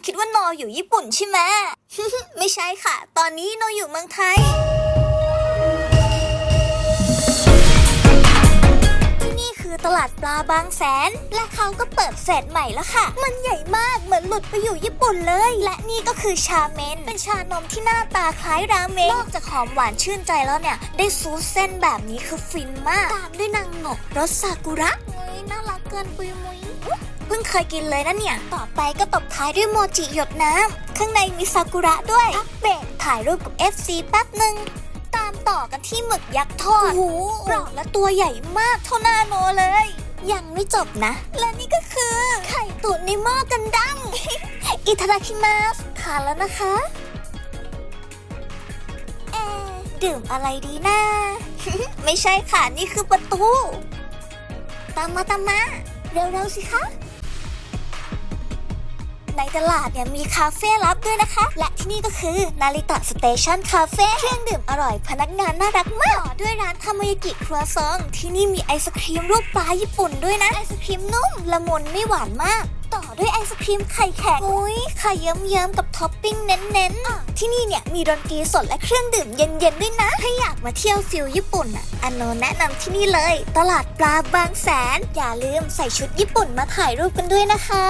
คนคิดว่าโนอยู่ญี่ปุ่นใช่ไหม ไม่ใช่ค่ะ ตอนนี้โนอยู่เมืองไทย ที่นี่คือตลาดปลาบางแสน และเขาก็เปิดเฟสใหม่แล้วค่ะ มันใหญ่มากเหมือนหลุดไปอยู่ญี่ปุ่นเลย และนี่ก็คือชาเมน เป็นชานมที่หน้าตาคล้ายราเมงนอกจากหอมหวานชื่นใจแล้วเนี่ย ได้ซูสเส้นแบบนี้คือฟินมาก ตามด้วยนางหนกรสซากุระเฮ้ยน่ารักเกินปุยมุย พิ่งเคยกินเลยนะเนี่ย ต่อไปก็ตบท้ายด้วยโมจิหยดน้ำ ข้างในมีซากุระด้วย อัปเดตถ่ายรูปกับ FC แป๊บหนึ่งตามต่อกันที่หมึกยักษ์ทอดโหกรอบและตัวใหญ่มากเท่าหน้าโนเลย ยังไม่จบนะ และนี่ก็คือ ไข่ตุ๋นในหม้อกันดัง อิทาดาคิมาสทานแล้วนะคะเอดื่มอะไรดีนะ ไม่ใช่ค่ะ นี่คือประตู ตามมาตามมา เร็วๆสิคะ ในตลาดเนี่ยมีคาเฟ่ลับด้วยนะคะ และที่นี่ก็คือนาริตะสเตชันคาเฟ่เครื่องดื่มอร่อยพนักงานน่ารักมากต่อด้วยร้านทามายากิครัวซอง ที่นี่มีไอศครีมรูปปลาญี่ปุ่นด้วยนะไอศครีมนุ่มละมุนไม่หวานมากต่อด้วยไอศครีมไข่แข็งอุ้ยไข่เยิ้มๆกับท็อปปิ้งเน้นๆ ที่นี่เนี่ยมีดนตรีสดและเครื่องดื่มเย็นๆด้วยนะ ถ้าอยากมาเที่ยวฟิลญี่ปุ่นอะอันโนแนะนำที่นี่เลย ตลาดปลาบางแสน อย่าลืมใส่ชุดญี่ปุ่นมาถ่ายรูปกันด้วยนะคะ